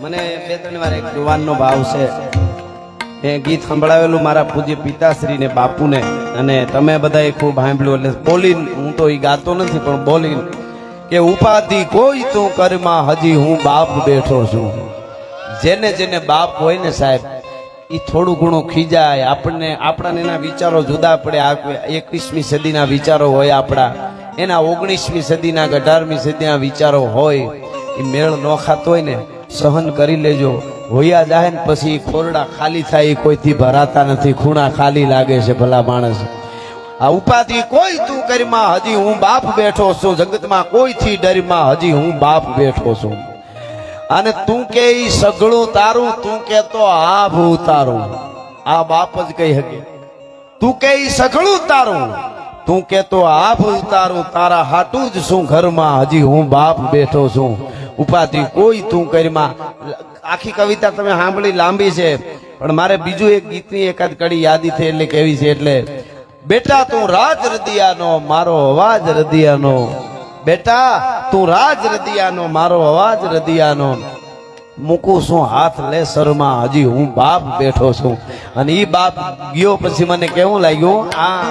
મને બે ત્રણ વાર એક યુવાનનો ભાવ છે. એ ગીત સંભળાવેલું મારા પૂજ્ય પિતાશ્રી ને બાપુને. અને તમે બધાએ ખૂબ સાંભળ્યું, એટલે બોલીને, હું તો એ ગાતો નથી, પણ બોલીને કે ઉપાધિ કોઈ તું કરમાં, હજી હું બાપ બેઠો છું. જેને જેને બાપ હોય ને સાહેબ એ થોડું ઘણું ખીજાય. આપણને, આપણાને એના વિચારો જુદા પડે. એકવીસમી સદીના વિચારો હોય આપણા. એના ઓગણીસમી સદીના કે અઢારમી સદીના વિચારો હોય એ મેળ ન ખાતો હોય ને. સહન કરી લેજો. હોયા જાય ને પછી ખોરડા ખાલી થાય, કોઈથી ભરાતા નથી, ખૂણા ખાલી લાગે છે ભલા માણસ. આ ઉપાધિ કોઈ તું કરીમાં, હજી હું બાપ બેઠો છું. જગતમાં કોઈથી ડરમાં, હજી હું બાપ બેઠો છું. અને તું કે ઈ સગળું તારું, તું કે તો આ ભૂ તારું. આ બાપ જ કહી શકે. તું કે ઈ સગળું તારું. તું કે તો આ ભૂ તારું હાટું જ શું ઘરમાં? હજી હું બાપ બેઠો છું. ઉપાધિ કોઈ તું કરીમાં. આખી કવિતા તમે સાંભળી લાંબી છે, પણ મારે બીજું એક ગીતની એકાદ કડી યાદી થઈ એટલે કેવી છે એટલે, બેટા, તું રાજ રદિયાનો, મારો અવાજ રદિયાનો. બેટા, તું રાજ રદિયાનો, મારો અવાજ રદિયાનો. મૂકું છું હાથ લે સરમાં હજી હું બાપ બેઠો છું. અને એ બાપ ગયો પછી મને કેવું લાગ્યું? આ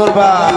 આ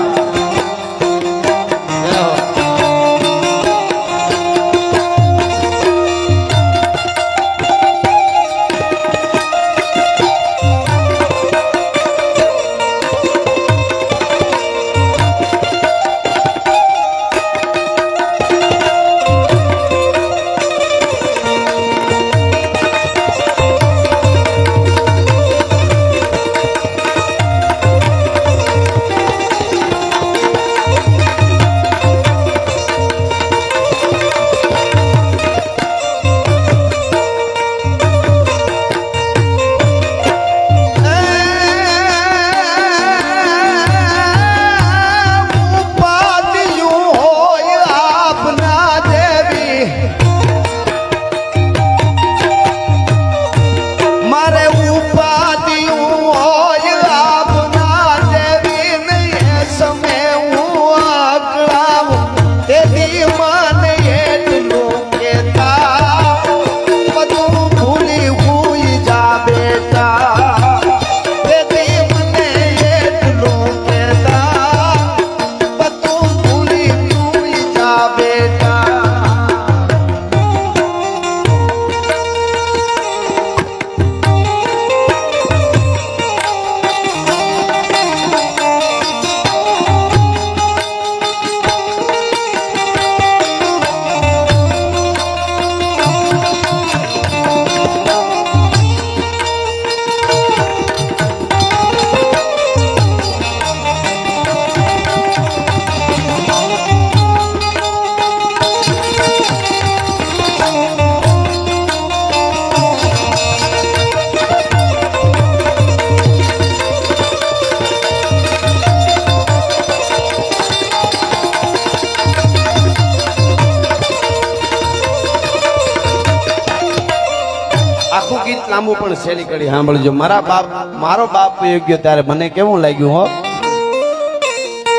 આખું પણ શેરી કરી સાંભળજો. મારા બાપ, મારો બાપ યોગ્ય ત્યારે મને કેવું લાગ્યું હો?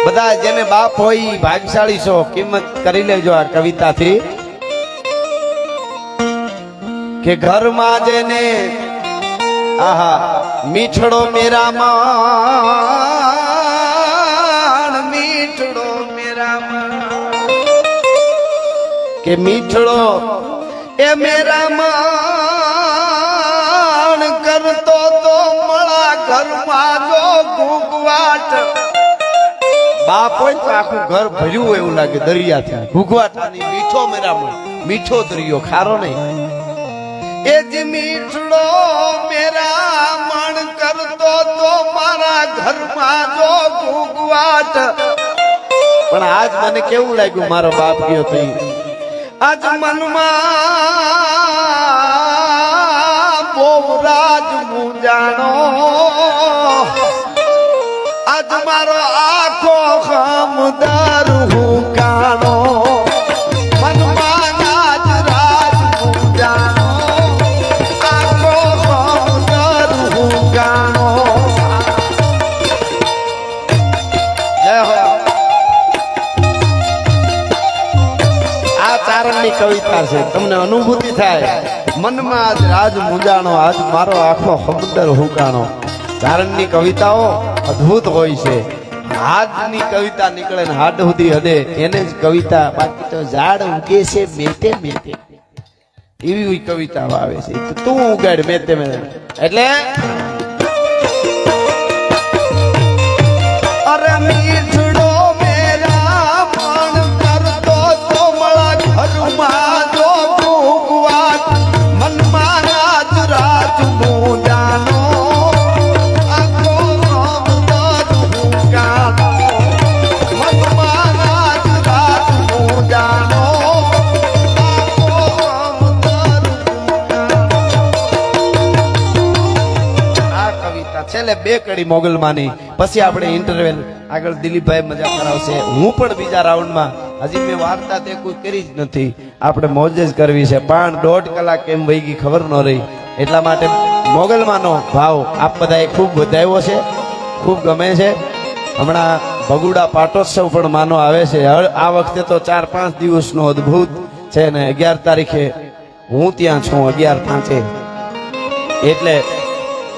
બધા જેને બાપ હોય ભાગશાળી છો, કિંમત કરી લેજો આ કવિતાથી. કે ઘરમાં જેને, આહા, મીઠડો મેરામાં મીઠડો મેરામાં કે મીઠડો એ મેરામાં કરતો તો મળા ઘરમાં જો ઘૂંઘવાટ. બાપ આખું ઘર ભર્યું એવું લાગે દરિયાથી ઘૂંઘવાટાની મીઠો મેરામણ મીઠો દરિયો, ખારો નહીં. એ જ મીઠડો મેરામણ કરતો તો મારા ઘરમાં જો ઘૂંઘવાટ. પણ આજ મને કેવું લાગ્યું, મારો બાપ ગયો તો આજ મનમાં બોવરાજ મુંજાણો આજ મારો આખો ખમદાર હું કાણો છે. તમને અનુભૂતિ થાય. મનમાં આજ રાજ મુજાણો આજ મારો આખો હમદર હુકાણો. ચારણની કવિતાઓ અદ્ભુત હોય છે. હાથની કવિતા નીકળે ને હાડ સુધી હદે. એને જ કવિતા બાકી તો ઝાડ ઉગે છે, મેતે મેતે. એવી કવિતા આવે છે. તો તું ઉગાડ મેતે મેતે. એટલે? અરે કડી મોગલમાની પછી આપણે ઇન્ટરવેલ આગળ દિલીપભાઈ મજા કરાવશે. હું પણ બીજા રાઉન્ડમાં હજી મેં વાર્તા તે કોઈ કરી જ નથી. આપણે મોજ જ કરવી છે. પણ દોઢ કલાક કેમ વહી ગઈ, ખબર ન રહી. એટલા માટે મોગલમાનો ભાવ આપ બધાએ ખૂબ વધાવ્યો છે. ખૂબ ગમે છે. હમણાં ભગુડા પાટોત્સવ પણ માનો આવે છે. આ વખતે તો ચાર પાંચ દિવસનો અદ્ભુત છે ને અગિયાર તારીખે હું ત્યાં છું, અગિયાર પાંચે. એટલે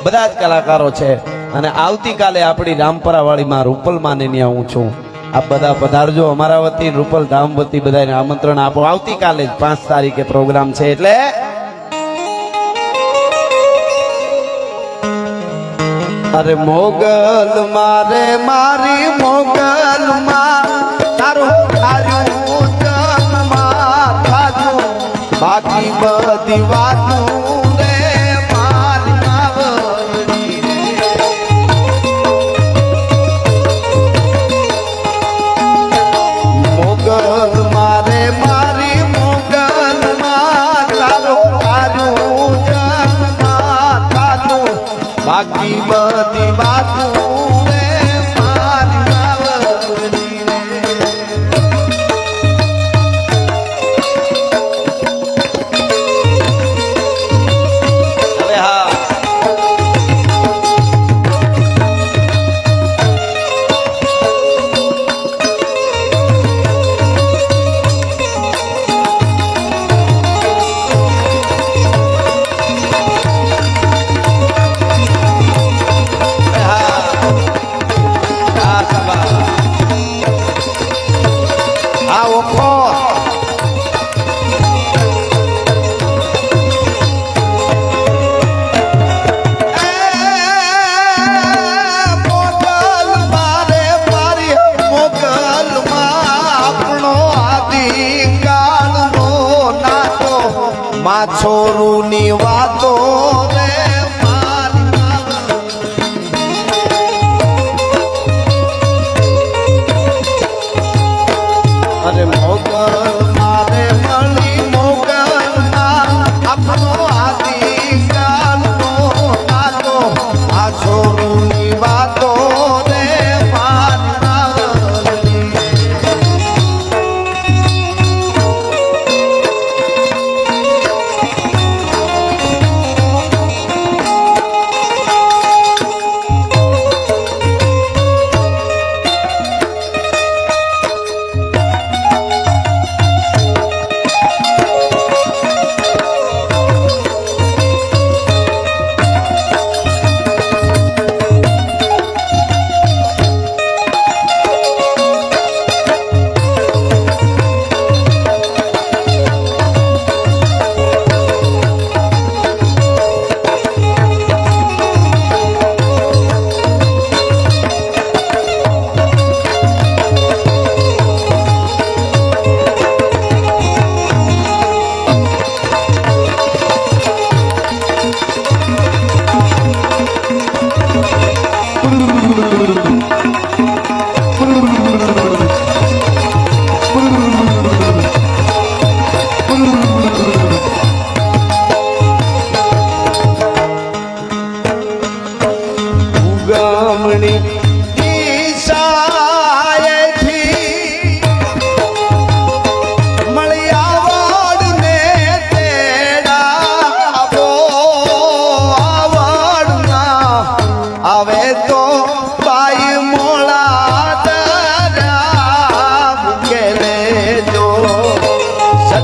બધા જ કલાકારો છે. અને આવતીકાલે આપણી રામપરાવાળીમાં રૂપલ માને ત્યાં હું છું. આપ બધા પધારજો. અમારા વતી રૂપલ ધામ વતી બધાને આમંત્રણ આપો. આવતીકાલે જ પાંચ તારીખે પ્રોગ્રામ છે એટલે અરે મોગલ મારે, મારી મોગલ માં. બધી વાતું બાકી બધી વાતું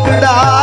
டாக்டரா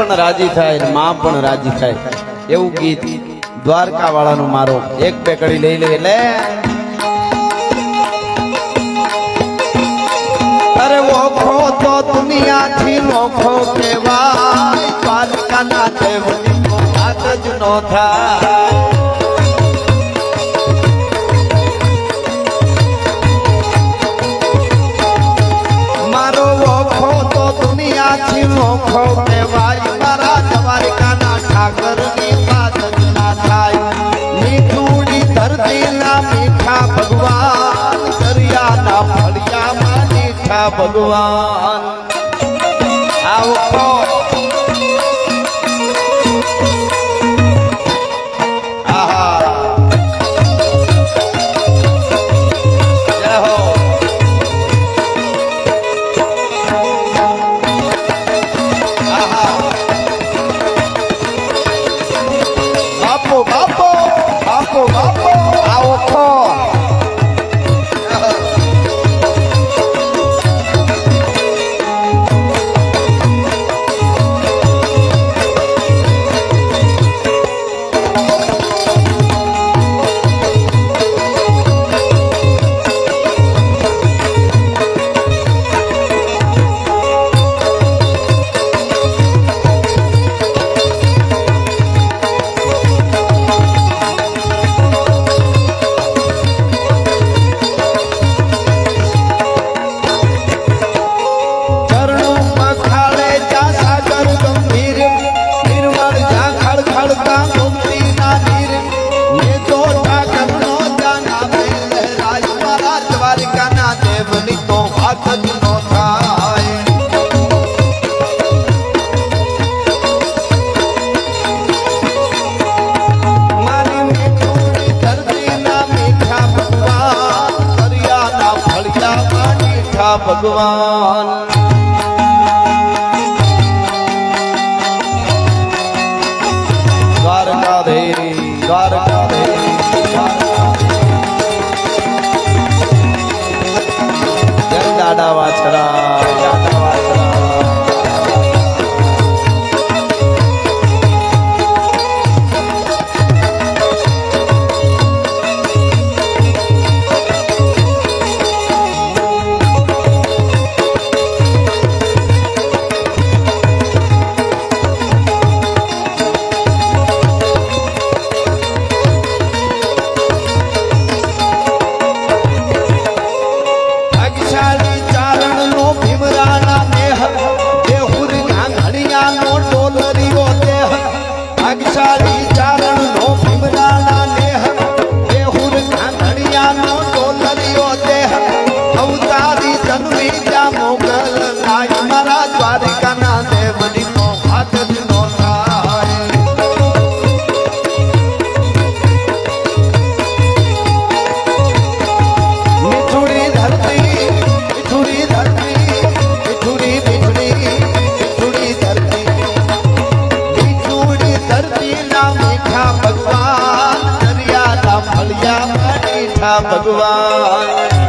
પણ રાજી થાયમાં પણ રાજી થાય. એવું ગીત દ્વારકા વાળાનું મારો એક બે કડી લઈ લે એટલે અરે ઓખો તો દુનિયાથી નોખો કેવાય દ્વારકાના દેવની વાત જ નો થાય. ભગવાન. આવ ભગવાન. મીઠા ભગવાન નરિયાદા મળ્યા મીઠા ભગવાન.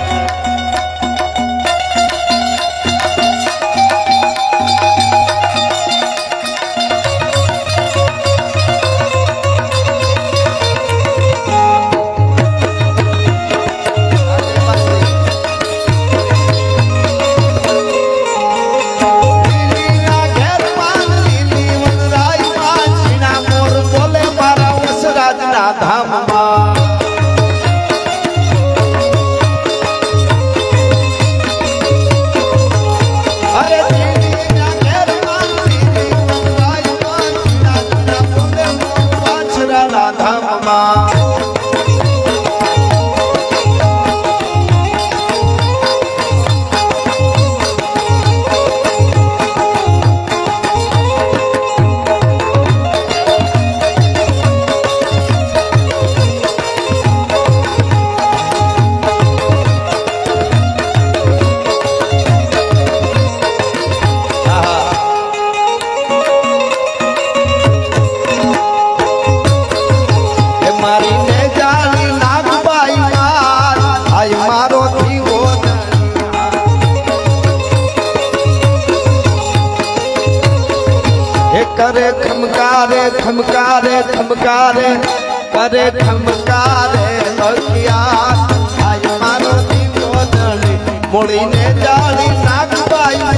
કરે ખમકારે ખમકારે ખમકારે કરે ખમકારે લખિયા આય મારો દીવો દળી, મોળીને જાળી નાગબાઈ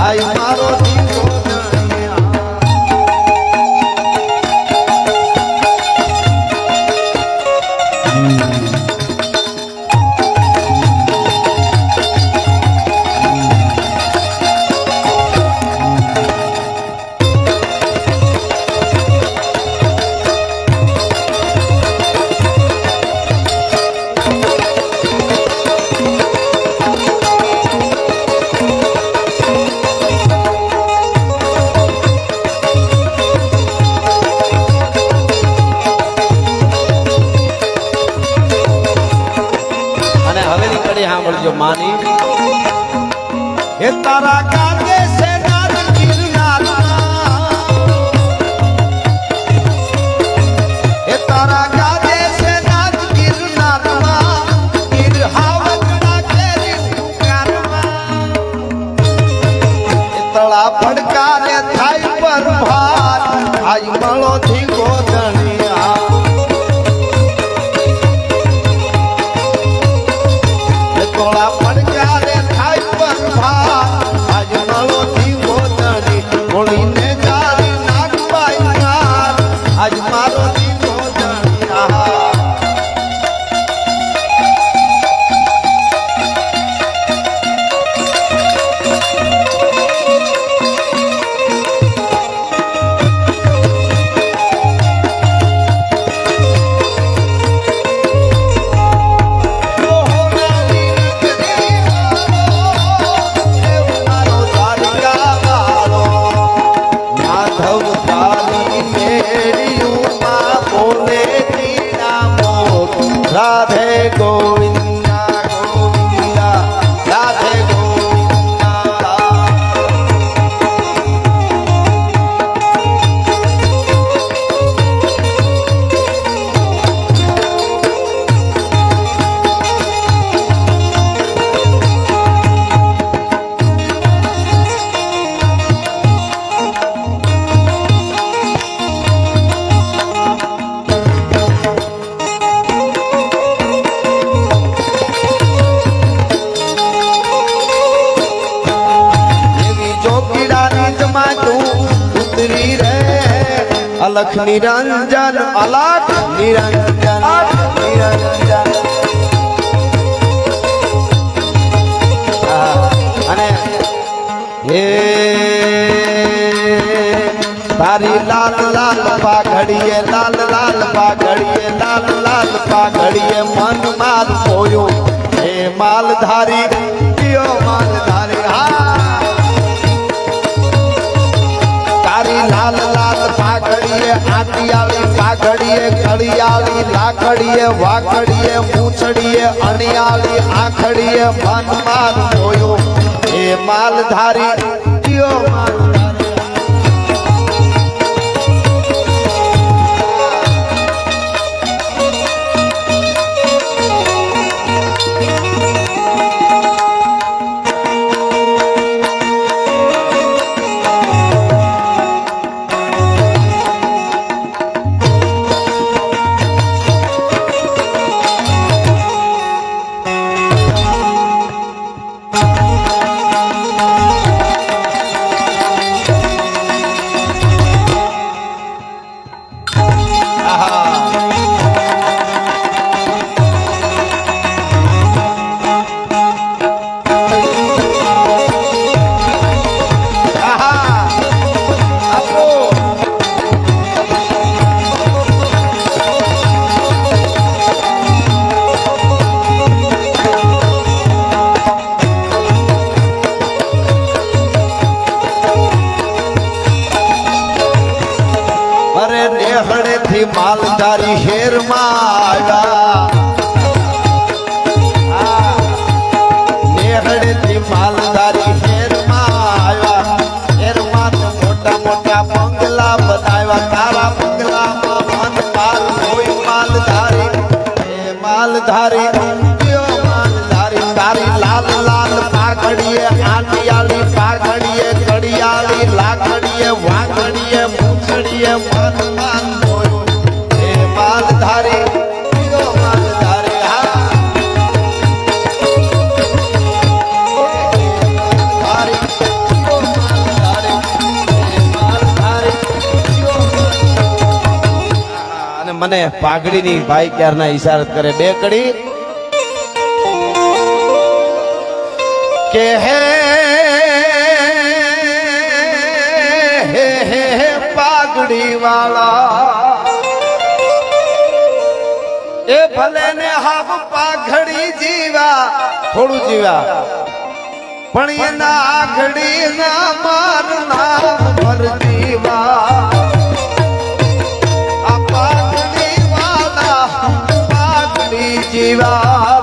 આય મારો દીવો હે અલખ નિરંજન અલખ નિરંજન અને હે તારી લાલ લાલ પાઘડીએ, લાલ લાલ પાઘડીએ, લાલ લાલ પાઘડીએ મન માલ પોયો હે માલધારી, કયો માલધારી, હા. તારી લાલ લાલ પાઘડીએ આવી પાઘડીએ કળિયાળી લાકડીએ વાકડીએ મૂછડીએ અણિયાળી આખડીએ મન માર જોયો. એ માલધારી, કયો માલધારી મને પાઘડીની ભાઈ ક્યારના ઈશારત કરે? બે કડી. કે હે પાઘડી વાળા એ ભલે ને હાફ પાઘડી જીવા, થોડું જીવા. પણ એના આઘડી ના માર નામ ભર જીવા शिवा